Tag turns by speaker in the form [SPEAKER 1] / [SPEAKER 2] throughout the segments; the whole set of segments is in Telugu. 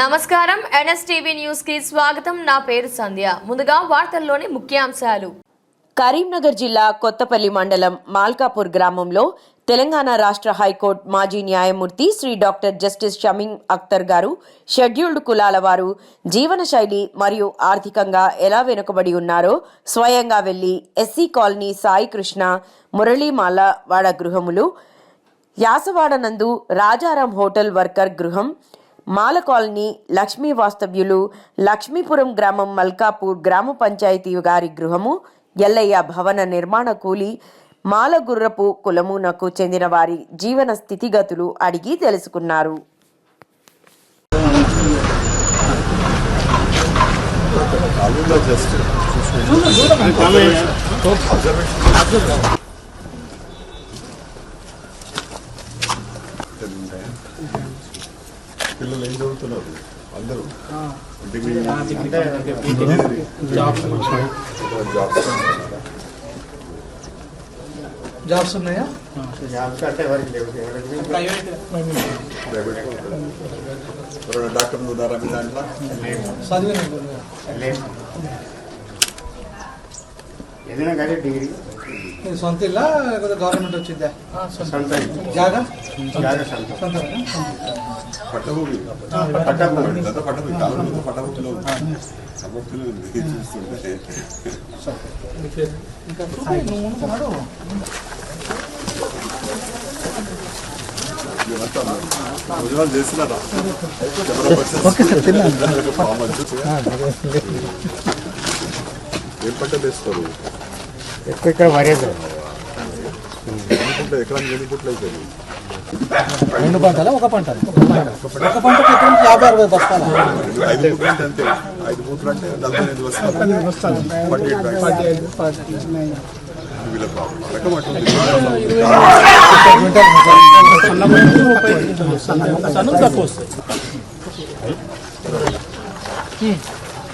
[SPEAKER 1] నమస్కారం. ఎన్ఎస్టీవీ న్యూస్కి స్వాగతం. నా పేరు సంధ్య. ముందుగా వార్తల్లోని ముఖ్యాంశాలు.
[SPEAKER 2] కరీంనగర్ జిల్లా కొత్తపల్లి మండలం మాల్కాపూర్ గ్రామంలో తెలంగాణ రాష్ట్ర హైకోర్టు మాజీ న్యాయమూర్తి Shri doctor justice Shamim Akhtar garu scheduled కులాల వారు జీవనశైలి మరియు ఆర్థికంగా ఎలా వెనుకబడి ఉన్నారో స్వయంగా వెళ్ళి ఎస్సీ కాలనీ సాయి కృష్ణ మురళీమాల వాడ గృహములు యాసవాడ నందు రాజారాం హోటల్ వర్కర్ గృహం మాల కాలనీ లక్ష్మీ వాస్తవ్యులు లక్ష్మీపురం గ్రామం మల్కాపూర్ గ్రామ పంచాయతీ గారి గృహము ఎల్లయ్య భవన నిర్మాణ కూలి మాల గుర్రపు కులమునకు చెందిన వారి జీవన స్థితిగతులు అడిగి తెలుసుకున్నారు.
[SPEAKER 3] పిల్లలు ఏం చదువుతున్నారు అందరూ డిగ్రీ
[SPEAKER 4] జాబ్స్
[SPEAKER 3] జాబ్స్
[SPEAKER 4] జాబ్స్ ఉన్నాయా
[SPEAKER 3] ప్రైవేట్ ఎవరైనా డాక్టర్లు ఉన్నారా మీ దాంట్లో
[SPEAKER 4] చదివిన
[SPEAKER 5] ఏదైనా కానీ డిగ్రీ
[SPEAKER 4] ఇది సొంత ఇల్లా లేకపోతే గవర్నమెంట్ వచ్చిందా
[SPEAKER 5] సొంత.
[SPEAKER 4] జాగా?
[SPEAKER 5] జాగా సొంత.
[SPEAKER 4] సొంత
[SPEAKER 3] పట్టభూమి.
[SPEAKER 5] పట్టభూమి.
[SPEAKER 3] గత పట్టభూమి. కాలంలో పట్టభూమిలో ఉంది. సమర్థులు చూస్తుంటే.
[SPEAKER 4] ఇంకా నువ్వు ఉన్నాడు
[SPEAKER 3] ఇదంతా భోజనాలు చేస్తున్నారా? ఏం పంటలు వేస్తారు
[SPEAKER 5] ఎక్కువ ఇక్కడ వరేది
[SPEAKER 3] ఎన్ని పుట్లు ఎకరానికి ఎన్ని పుట్లు అవుతుంది
[SPEAKER 4] రెండు పంటలా ఒక పంట ఒక ఎక్కడ యాభై అరవై బస్తాల
[SPEAKER 3] ఐదు పుట్లు అంటే అంతే ఐదు పుట్లు అంటే నలభై ఐదు వస్తాయి ఫార్టీ ఎయిట్ బ్యాగ్స్ వీళ్ళ ప్రాబ్లం రకం అటువంటి
[SPEAKER 4] సన్నం తక్కువ వస్తాయి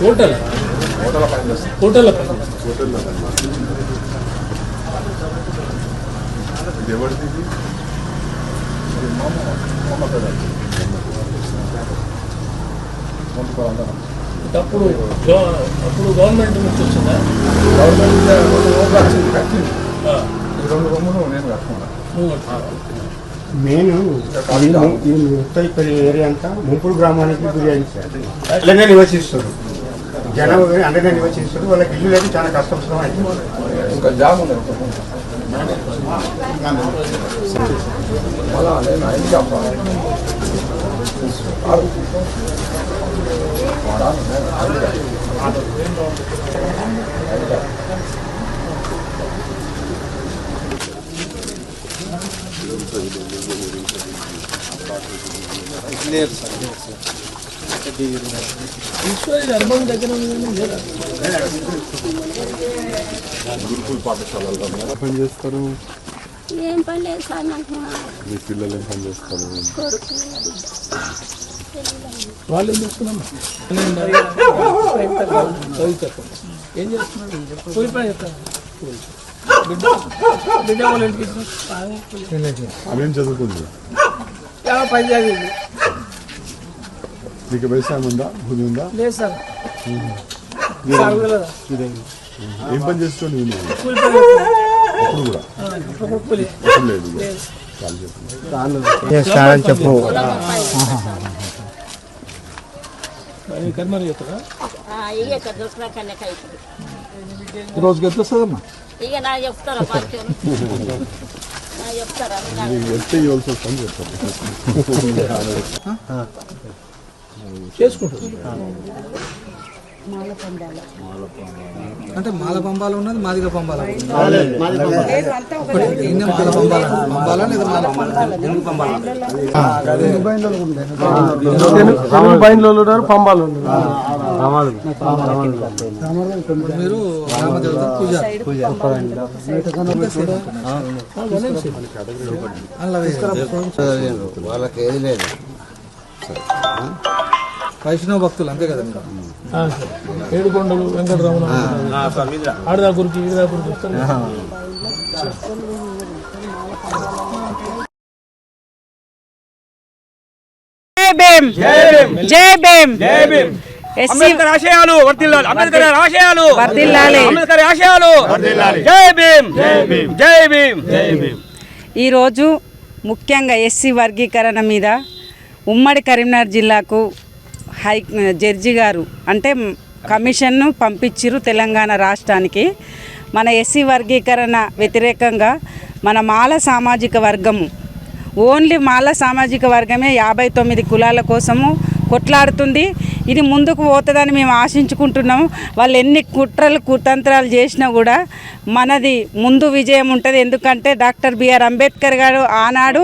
[SPEAKER 4] హోటల్?
[SPEAKER 3] హోటల్ ఎవరిది?
[SPEAKER 4] అప్పుడు అప్పుడు గవర్నమెంట్ నుంచి వచ్చిందా?
[SPEAKER 3] రెండు రూములు నేను కట్టుకున్నాను
[SPEAKER 5] నేను ఈ ఉత్తరపల్లి ఏరియా అంతా ముంపుడు గ్రామానికి బిర్యానీ సార్ అలాగే నివసిస్తారు. జనం అందరినీ నివసిస్తారు. వాళ్ళకి ఇల్లు లేదు చాలా కష్టం అయింది
[SPEAKER 3] ఇంకా జాబ్ ఉంది మళ్ళా నేను ఐదు చెప్పాలి
[SPEAKER 4] అనుభవం దగ్గర లేదా
[SPEAKER 3] గురుకుల పాఠశాలలో పని చేస్తారు
[SPEAKER 6] ఏం పని లేదు సార్ నాకు మా
[SPEAKER 3] మీ పిల్లలు ఏం పని చేస్తారు
[SPEAKER 6] కొడుకు
[SPEAKER 4] వాళ్ళు ఏం చేస్తున్నాం చదువుతారు ఏం చేస్తున్నాడు కూలి పని చెప్తాను బిడ్డ వాళ్ళ ఇంటికి
[SPEAKER 3] అవేం చదువుకుంది
[SPEAKER 4] పని చదివింది
[SPEAKER 3] నీకు వ్యవసాయం ఉందా? భూమి ఉందా?
[SPEAKER 4] లేదు సార్.
[SPEAKER 3] ఏం పని
[SPEAKER 4] చేస్తాను
[SPEAKER 3] అప్పుడు కూడా? లేదు చెప్పు.
[SPEAKER 5] చెప్పు
[SPEAKER 4] రోజుకి ఎంత వస్తుందమ్మా
[SPEAKER 6] ఇక నా చెప్తారా చెప్తారా?
[SPEAKER 3] ఎంత ఇవ్వాల్సి వస్తుందని చెప్తాను
[SPEAKER 4] చేసుకుంటుంది అంటే మాల పంబాలు ఉన్నది మాదిగ పంబాల మాల పంబాల పంబాలా లేదా మాల పంబాలా? ఎందుకు పంబాలా
[SPEAKER 7] తెలుగు బయలు ఉన్నారు పంబాలు ఉన్నారు
[SPEAKER 4] మీరు రామదేవత పూజ అలా
[SPEAKER 8] వాళ్ళకి ఏది లేదు
[SPEAKER 4] వైష్ణవ భక్తులు అంతే కదా మీరు
[SPEAKER 7] ఏడుకొండలు వెంకటరమణ. వస్తారు.
[SPEAKER 9] జై భీమ్. జై భీమ్. ఎస్సీ
[SPEAKER 10] అంబేద్కర్ ఆశయాలు వర్ధిల్లాలి అంబేద్కర్ ఆశయాలు.
[SPEAKER 9] వర్ధిల్లాలి.
[SPEAKER 10] అంబేద్కర్ ఆశయాలు. జై భీమ్. జై భీమ్. జై భీమ్.
[SPEAKER 9] ఈరోజు ముఖ్యంగా ఎస్సీ వర్గీకరణ మీద ఉమ్మడి కరీంనగర్ జిల్లాకు హై జడ్జి గారు అంటే కమిషన్ను పంపించిరు తెలంగాణ రాష్ట్రానికి. మన ఎస్సీ వర్గీకరణ వ్యతిరేకంగా మన మాల సామాజిక వర్గము ఓన్లీ మాల సామాజిక వర్గమే యాభై తొమ్మిది కులాల కోసము కొట్లాడుతుంది. ఇది ముందుకు పోతుందని మేము ఆశించుకుంటున్నాము. వాళ్ళు ఎన్ని కుట్రలు కుతంత్రాలు చేసినా కూడా మనది ముందు విజయం ఉంటుంది. ఎందుకంటే డాక్టర్ బిఆర్ అంబేద్కర్ గారు ఆనాడు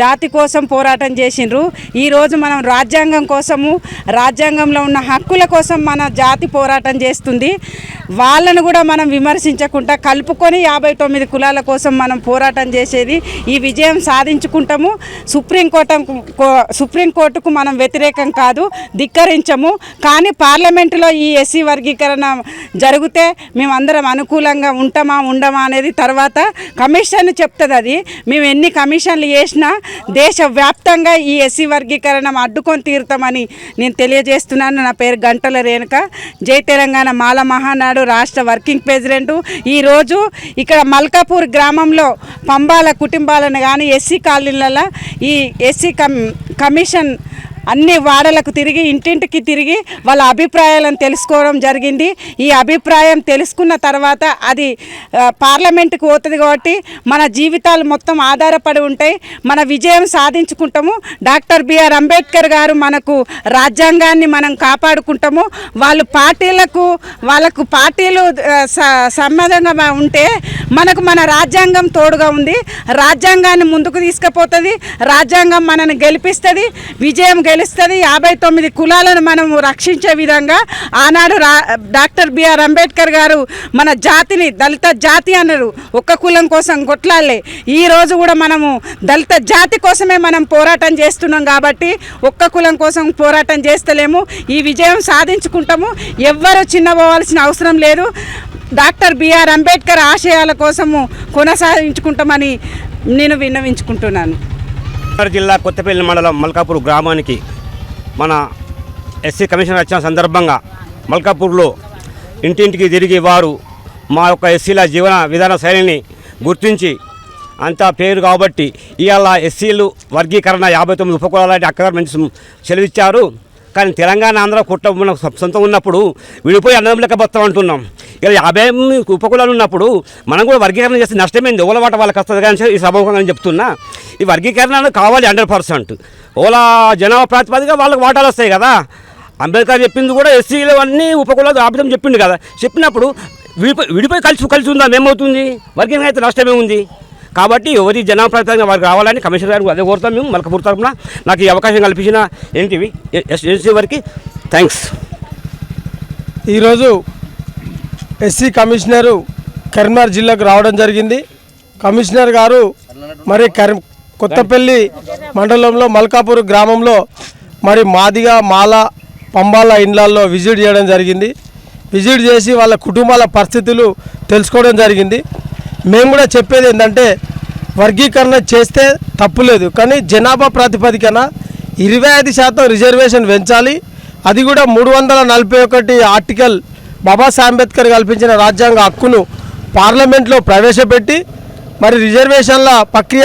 [SPEAKER 9] జాతి కోసం పోరాటం చేసిండ్రు. ఈరోజు మనం రాజ్యాంగం కోసము రాజ్యాంగంలో ఉన్న హక్కుల కోసం మన జాతి పోరాటం చేస్తుంది. వాళ్ళను కూడా మనం విమర్శించకుండా కలుపుకొని యాభై తొమ్మిది కులాల కోసం మనం పోరాటం చేసేది ఈ విజయం సాధించుకుంటాము. సుప్రీంకోర్టు సుప్రీంకోర్టుకు మనం వ్యతిరేకం కాదు ధిక్కరించము కానీ పార్లమెంటులో ఈ ఎస్సీ వర్గీకరణ జరిగితే మేమందరం అనుకూలంగా ఉంటామా ఉండమా అనేది తర్వాత కమిషన్ చెప్తుంది అది. మేము ఎన్ని కమిషన్లు చేసినా దేశవ్యాప్తంగా ఈ ఎస్సీ వర్గీకరణ అడ్డుకొని తీరుతామని నేను తెలియజేస్తున్నాను. నా పేరు గంటల రేణుక. జై తెలంగాణ. మాల మహానాడు రాష్ట్ర వర్కింగ్ ప్రెసిడెంట్. ఈరోజు ఇక్కడ మల్కాపూర్ గ్రామంలో పంబాల కుటుంబాలను కానీ ఎస్సీ కాలనీలలో ఈ ఎస్సీ కమిషన్ అన్ని వాడలకు తిరిగి ఇంటింటికి తిరిగి వాళ్ళ అభిప్రాయాలను తెలుసుకోవడం జరిగింది. ఈ అభిప్రాయం తెలుసుకున్న తర్వాత అది పార్లమెంట్కి పార్లమెంటుకు పోతుంది కాబట్టి మన జీవితాలు మొత్తం ఆధారపడి ఉంటాయి. మన విజయం సాధించుకుంటాము. డాక్టర్ బిఆర్ అంబేద్కర్ గారు మనకు రాజ్యాంగాన్ని మనం కాపాడుకుంటాము. వాళ్ళు పార్టీలకు వాళ్ళకు పార్టీలు స- సమ్మతంగా ఉంటే మనకు మన రాజ్యాంగం తోడుగా ఉంది. రాజ్యాంగాన్ని ముందుకు తీసుకుపోతుంది. రాజ్యాంగం మనల్ని గెలిపిస్తుంది. విజయం గెలుస్తుంది యాభై తొమ్మిది కులాలను మనం రక్షించే విధంగా ఆనాడు రా డాక్టర్ బిఆర్ అంబేద్కర్ గారు మన జాతిని దళిత జాతి అన్నారు. ఒక్క కులం కోసం కొట్లాడలే. ఈ రోజు కూడా మనము దళిత జాతి కోసమే మనం పోరాటం చేస్తున్నాం కాబట్టి ఒక్క కులం కోసం పోరాటం చేస్తలేము. ఈ విజయం సాధించుకుంటాము. ఎవ్వరు చిన్నపోవాల్సిన అవసరం లేదు. డాక్టర్ బిఆర్ అంబేద్కర్ ఆశయాల కోసము కొనసాగించుకుంటామని నేను విన్నవించుకుంటున్నాను.
[SPEAKER 10] జిల్లా కొత్తపల్లి మండలం మల్కాపూర్ గ్రామానికి మన ఎస్సీ కమిషన్ వచ్చిన సందర్భంగా మల్కాపూర్లో ఇంటింటికి తిరిగి వారు మా యొక్క ఎస్సీల జీవన విధాన శైలిని గుర్తించి అంతా పేరు కాబట్టి ఇవాళ ఎస్సీలు వర్గీకరణ యాభై తొమ్మిది ఉపకులాలంటే అక్కడ మంచి సెలవిచ్చారు కానీ తెలంగాణ ఆంధ్ర కుట్ట మన సొంతం ఉన్నప్పుడు విడిపోయి అన్నం లెక్క బతాం అంటున్నాం. ఇలా యాభై ఉపకులాలు ఉన్నప్పుడు మనం కూడా వర్గీకరణ చేస్తే నష్టమైంది? ఓల వాట వాళ్ళకి వస్తుంది కానీ ఈ సమూహంగా చెప్తున్నా. ఈ వర్గీకరణ అనేది కావాలి హండ్రెడ్ పర్సెంట్. ఓలా జనాభా ప్రాతిపదిక వాళ్ళకి వాటాలు వస్తాయి కదా. అంబేద్కర్ చెప్పింది కూడా ఎస్సీలు అన్నీ ఉపకులాలు ఆపితం చెప్పిండు కదా. చెప్పినప్పుడు విడిపోయి విడిపోయి కలిసి కలిసి ఉందా. ఏమవుతుంది? వర్గీకరణ అయితే నష్టమే ఉంది కాబట్టి ఎవరి జనాభా వారికి రావాలని కమిషనర్ గారు అదే కోరుతాం మేము మలకపూర్ తరఫున. నాకు ఈ అవకాశం కల్పించిన ఏంటివి? ఎస్ఎస్సీ వారికి థ్యాంక్స్.
[SPEAKER 7] ఈరోజు ఎస్సీ కమిషనరు కరీంనగర్ జిల్లాకు రావడం జరిగింది. కమిషనర్ గారు మరి కరీ కొత్తపల్లి మండలంలో మల్కాపూర్ గ్రామంలో మరి మాదిగా మాల పంబాల ఇండ్లల్లో విజిట్ చేయడం జరిగింది. విజిట్ చేసి వాళ్ళ కుటుంబాల పరిస్థితులు తెలుసుకోవడం జరిగింది. మేము కూడా చెప్పేది ఏంటంటే వర్గీకరణ చేస్తే తప్పులేదు కానీ జనాభా ప్రాతిపదికన ఇరవై ఐదు శాతం రిజర్వేషన్ పెంచాలి. అది కూడా మూడు వందల నలభై ఒకటి ఆర్టికల్ బాబాసాహెబ్ అంబేద్కర్ కల్పించిన రాజ్యాంగ హక్కును పార్లమెంట్లో ప్రవేశపెట్టి మరి రిజర్వేషన్ల ప్రక్రియ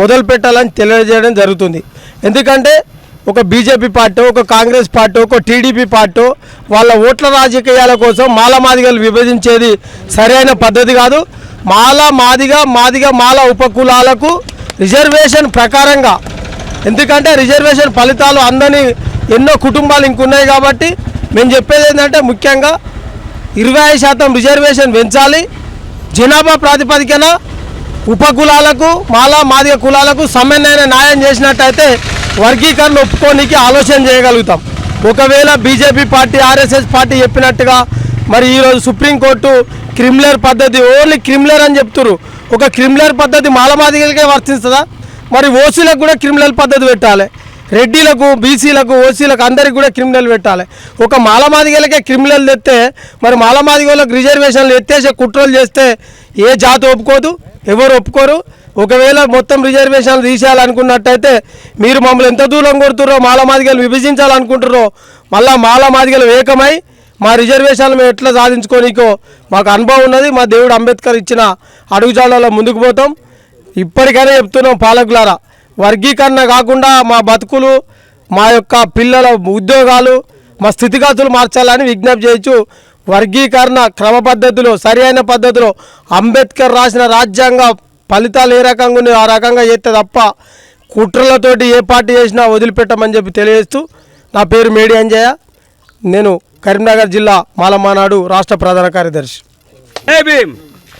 [SPEAKER 7] మొదలు పెట్టాలని తెలియజేయడం జరుగుతుంది. ఎందుకంటే ఒక బీజేపీ పార్టీ ఒక కాంగ్రెస్ పార్టీ ఒక టీడీపీ పార్టీ వాళ్ళ ఓట్ల రాజకీయాల కోసం మాల మాదిగలు విభజించేది సరైన పద్ధతి కాదు. మాల మాదిగ మాదిగ మాల ఉపకులాలకు రిజర్వేషన్ ప్రకారంగా. ఎందుకంటే రిజర్వేషన్ ఫలితాలు అందని ఎన్నో కుటుంబాలు ఇంకున్నాయి కాబట్టి మేము చెప్పేది ఏంటంటే ముఖ్యంగా ఇరవై ఐదు శాతం రిజర్వేషన్ పెంచాలి. జనాభా ప్రాతిపదికన ఉపకులాలకు మాలా మాదిగ కులాలకు సమన్వయన న్యాయం చేసినట్టయితే వర్గీకరణ ఒప్పుకోనికి ఆలోచన చేయగలుగుతాం. ఒకవేళ బీజేపీ పార్టీ ఆర్ఎస్ఎస్ పార్టీ చెప్పినట్టుగా మరి ఈరోజు సుప్రీంకోర్టు క్రిమిలర్ పద్ధతి ఓన్లీ క్రిమిలర్ అని చెప్తున్నారు ఒక క్రిమిలర్ పద్ధతి మాలమాదిగలకే వర్తిస్తుందా? మరి ఓసీలకు కూడా క్రిమినల్ పద్ధతి పెట్టాలి. రెడ్డిలకు బీసీలకు ఓసీలకు అందరికి కూడా క్రిమినల్ పెట్టాలి. ఒక మాలమాదిగలకే క్రిమినల్ తెస్తే మరి మాలమాదిగలకు రిజర్వేషన్లు ఎత్తేసే కుట్రలు చేస్తే ఏ జాతి ఒప్పుకోదు? ఎవరు ఒప్పుకోరు? ఒకవేళ మొత్తం రిజర్వేషన్లు తీసేయాలనుకున్నట్టయితే మీరు మమ్మల్ని ఎంత దూరం కొడుతుర్రో మాలమాదిగలు విభజించాలనుకుంటుర్రో మళ్ళా మాలమాదిగలు ఏకమై మా రిజర్వేషన్లు మేము ఎట్లా సాధించుకోనికో మాకు అనుభవం ఉన్నది మా దేవుడు అంబేద్కర్ ఇచ్చిన అడుగుజాడలో ముందుకు పోతాం. ఇప్పటికైనా చెప్తున్నాం పాలకులారా వర్గీకరణ కాకుండా మా బతుకులు మా యొక్క పిల్లల ఉద్యోగాలు మా స్థితిగతులు మార్చాలని విజ్ఞప్తి చేయొచ్చు. వర్గీకరణ క్రమ పద్ధతిలో సరి అయిన పద్ధతిలో అంబేద్కర్ రాసిన రాజ్యాంగ ఫలితాలు ఏ రకంగా ఉన్నాయో ఆ రకంగా చేస్తే తప్ప కుట్రలతోటి ఏ పార్టీ చేసినా వదిలిపెట్టమని చెప్పి తెలియజేస్తూ నా పేరు మేడి అంజయ్య. నేను కరీంనగర్ జిల్లా మాలమానాడు రాష్ట్ర ప్రధాన కార్యదర్శి.